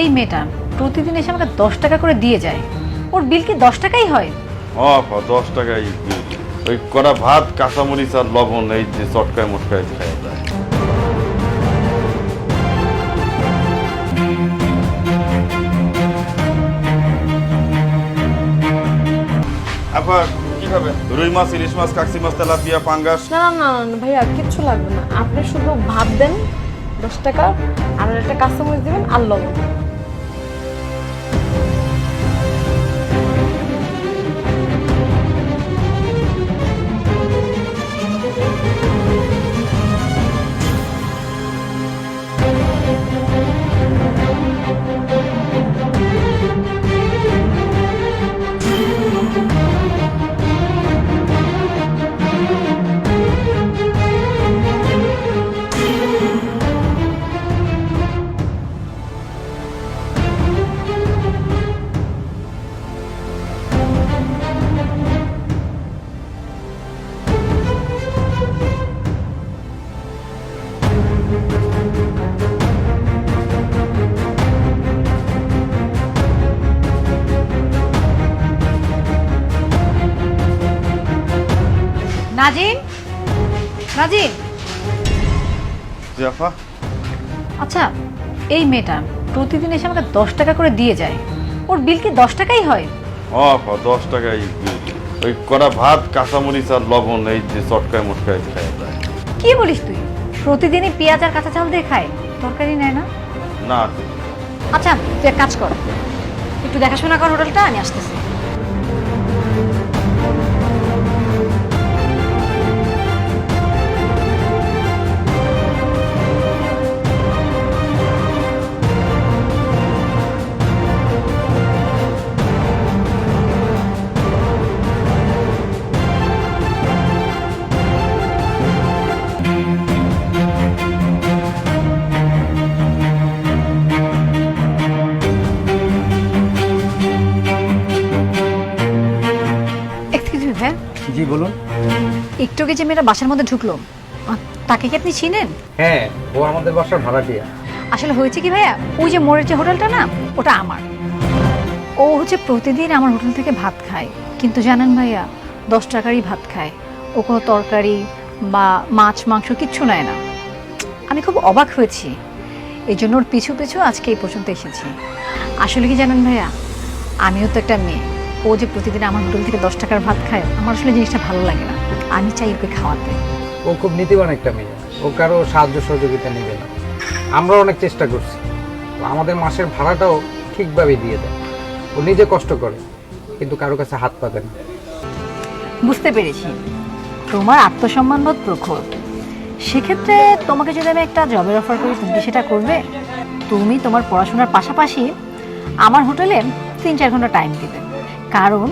এই মেয়েটা প্রতিদিন এসে আমাকে দশ টাকা করে দিয়ে যায়। ওর বিল কি দশ টাকাই হয়? ও দশ বিল। ওই কড়া ভাত কাঁচামরিচ আর লবণ এই যে চটকায় মটকায় খাওয়া যায়। আপা কি খাবে রুই মাছ ইলিশ মাছ কাকসি মাছ তেলাপিয়া পাঙ্গাস? না না না না, ভাইয়া কিচ্ছু লাগবে না। আপনি শুধু ভাত দেন দশ টাকা আর একটা কাঁচামরিচ দেবেন আর লবণ। নাজিম? নাজিম? জি আচ্ছা এই মেয়েটা প্রতিদিন এসে আমাকে দশ টাকা করে দিয়ে যায়। ওর বিল কি দশ টাকাই হয়? আপা দশ বিল। ওই কড়া ভাত কাঁচামরিচ আর লবণ এই যে চটকায় মটকায় যায় কি বলিস তুই? প্রতিদিনই পেঁয়াজ আর কাঁচা চাল দিয়ে খায়? তরকারি নেয় না? না। আচ্ছা তুই এক কাজ কর। একটু দেখাশোনা কর হোটেলটা আমি আসতেছি। জি বলুন। একটু আগে যে মেয়েটা বাসার মধ্যে ঢুকলো আহ, তাকে কি আপনি চিনেন? হ্যাঁ ও আমাদের বাসার ভাড়াটিয়া আসলে হয়েছে কি ভাইয়া ওই যে মোড়ের যে হোটেলটা না ওটা আমার। ও হচ্ছে প্রতিদিন আমার হোটেল থেকে ভাত খায়। কিন্তু জানেন ভাইয়া দশ টাকারই ভাত খায়। ও কোনো তরকারি বা মাছ মাংস কিচ্ছু নেয় না। আমি খুব অবাক হয়েছি। এই জন্য ওর পিছু পিছু আজকে এই পর্যন্ত এসেছি। আসলে কি জানেন ভাইয়া আমিও তো একটা মেয়ে। ও যে প্রতিদিন আমার হোটেল থেকে দশ টাকার ভাত খায় আমার আসলে জিনিসটা ভালো লাগে না। আমি চাই ওকে খাওয়াতে। ও খুব নীতিবান একটা মেয়ে। ও কারও সাহায্য সহযোগিতা নেবে না। আমরা অনেক চেষ্টা করছি। আমাদের মাসের ভাড়াটাও ঠিকভাবে দিয়ে দেয়। ও নিজে কষ্ট করে কিন্তু কারও কাছে হাত পাবে না। বুঝতে পেরেছি। তোমার আত্মসম্মানবোধ প্রখর। সেক্ষেত্রে তোমাকে যদি আমি একটা জবের অফার করি তুমি সেটা করবে? তুমি তোমার পড়াশোনার পাশাপাশি আমার হোটেলে তিন চার ঘণ্টা টাইম দিবে। কারণ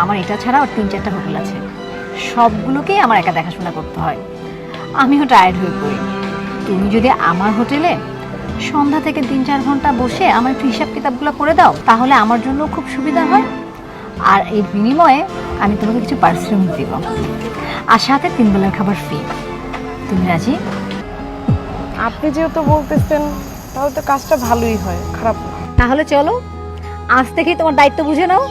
আমার এটা ছাড়াও তিন চারটা হোটেল আছে। সবগুলোকেই আমার একা দেখাশোনা করতে হয়। আমিও টায়ার্ড হয়ে পড়ি। তুমি যদি আমার হোটেলে সন্ধ্যা থেকে তিন চার ঘণ্টা বসে আমার একটু হিসাব কিতাবগুলো করে দাও তাহলে আমার জন্য খুব সুবিধা হয়। আর এর বিনিময়ে আমি তোমাকে কিছু পারিশ্রমিক দিব। আর সাথে তিন বেলার খাবার ফ্রি তুমি রাজি? আপনি যেহেতু বলতেছেন তাহলে তো কাজটা ভালোই হয় খারাপ তাহলে চলো আজ থেকেই তোমার দায়িত্ব বুঝে নাও।